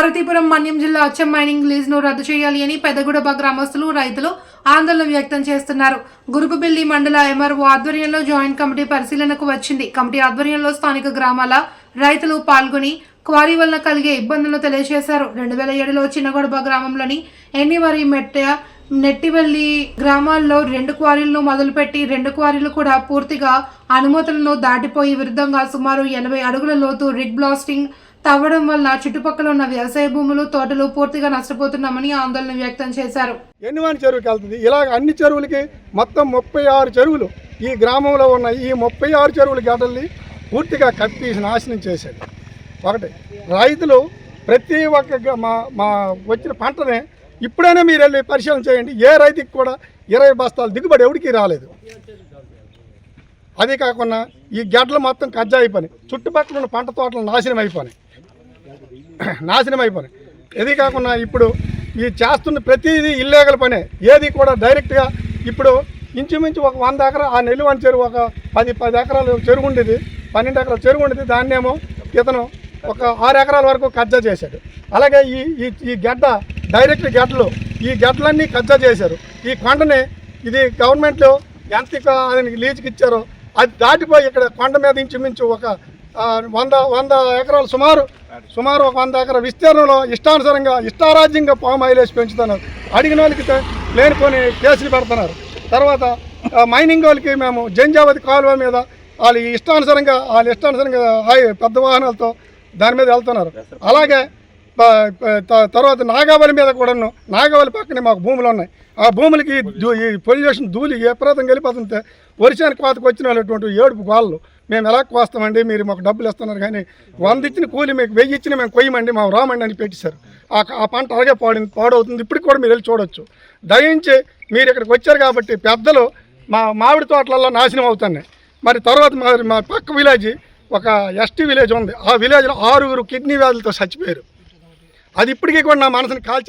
పార్వతీపురం మన్యం జిల్లా అచ్చం మైనింగ్ లీజ్ను రద్దు చేయాలి అని పెద్దగూడబ గ్రామస్తులు రైతులు ఆందోళన వ్యక్తం చేస్తున్నారు. గురుపుబిల్లి మండల ఎంఆర్ఓ ఆధ్వర్యంలో జాయింట్ కమిటీ పరిశీలనకు వచ్చింది. కమిటీ ఆధ్వర్యంలో స్థానిక గ్రామాల రైతులు పాల్గొని క్వారీ వల్ల కలిగే ఇబ్బందులను తెలియజేశారు. రెండు వేల ఏడులో చిన్నగొడబ గ్రామంలోని ఎన్నివరి మెట్ట నెట్టివల్లి గ్రామాల్లో రెండు క్వారీలను మొదలుపెట్టి రెండు క్వారీలు కూడా పూర్తిగా అనుమతులను దాటిపోయి విరుద్ధంగా సుమారు ఎనభై అడుగుల లోతు రిగ్ బ్లాస్టింగ్ తవ్వడం వల్ల చుట్టుపక్కల ఉన్న వ్యవసాయ భూములు తోటలు పూర్తిగా నష్టపోతున్నామని ఆందోళన వ్యక్తం చేశారు. ఎన్నివాని చెరువుకి వెళ్తుంది? ఇలాగ అన్ని చెరువులకి మొత్తం ముప్పై ఆరు చెరువులు ఈ గ్రామంలో ఉన్న ఈ ముప్పై ఆరు చెరువుల గడ్డల్ని పూర్తిగా కప్పి నాశనం చేశాడు ఒకటి రైతులు ప్రతి ఒక్క మా మా వచ్చిన పంటనే ఇప్పుడైనా మీరు వెళ్ళి పరిశీలన చేయండి. ఏ రైతుకి కూడా ఇరవై బస్తాలు దిగుబడి ఎవరికి రాలేదు. అదే కాకుండా ఈ గడ్డలు మొత్తం కజ్జా అయిపోయినాయి చుట్టుపక్కల ఉన్న పంట తోటలు నాశనం అయిపోయినాయి. నాశనం అయిపోయినాయి ఇది కాకుండా ఇప్పుడు ఈ చేస్తున్న ప్రతిదీ ఇల్లీగల్ పనే. ఏది కూడా డైరెక్ట్గా ఇప్పుడు ఇంచుమించు ఒక వంద ఎకరా ఆ నెల్లివని చెరువు ఒక పది పది ఎకరాలు చెరువు ఉండేది. పన్నెండు ఎకరాల చెరువు ఉండేది. దాన్నేమో ఇతను ఒక ఆరు ఎకరాల వరకు కబ్జా చేశాడు. అలాగే ఈ ఈ ఈ గడ్డ డైరెక్ట్ గడ్డలు ఈ గడ్డలన్నీ కబ్జా చేశారు. ఈ కొండని ఇది గవర్నమెంట్లో ఎంత దానికి లీజుకి ఇచ్చారో అది దాటిపోయి ఇక్కడ కొండ మీద ఇంచుమించు ఒక వంద వంద ఎకరాలు సుమారు సుమారు ఒక వంద ఎకరాల విస్తీర్ణంలో ఇష్టానుసారంగా ఇష్టారాజ్యంగా పాము ఆయిలేసి పెంచుతున్నారు. అడిగిన వాళ్ళకి లేనిపోని కేసులు పెడుతున్నారు. తర్వాత మైనింగ్ వాళ్ళకి మేము జంజావతి కాలువ మీద వాళ్ళు ఇష్టానుసారంగా వాళ్ళ ఇష్టానుసారంగా పెద్ద వాహనాలతో దాని మీద వెళ్తున్నారు. అలాగే తర్వాత నాగావళి మీద కూడాను నాగావళి పక్కనే మాకు భూములు ఉన్నాయి. ఆ భూములకి ఈ పొల్యూషన్ ధూళి విపరీతం వెళ్ళిపోతుంటే వర్షానికి కోతకు వచ్చిన వాళ్ళటువంటి ఏడుపు వాళ్ళు మేము ఎలా కోస్తామండి మీరు మాకు డబ్బులు ఇస్తున్నారు కానీ వంద ఇచ్చిన కూలి మీకు వెయ్యి ఇచ్చిన మేము కొయ్యమండి మేము రామండి అని పెట్టేశారు. ఆ పంట అలాగే పాడింది పాడవుతుంది. ఇప్పటికి కూడా మీరు వెళ్ళి చూడొచ్చు. దయించి మీరు ఇక్కడికి వచ్చారు కాబట్టి పెద్దలు మా మామిడి తోటలలో నాశనం అవుతున్నాయి. మరి తర్వాత మరి మా పక్క విలేజ్ ఒక ఎస్టీ విలేజ్ ఉంది. ఆ విలేజ్లో ఆరుగురు కిడ్నీ వ్యాధులతో చచ్చిపోయారు. అది ఇప్పటికీ కూడా నా మనసుని కాల్చేస్తుంది.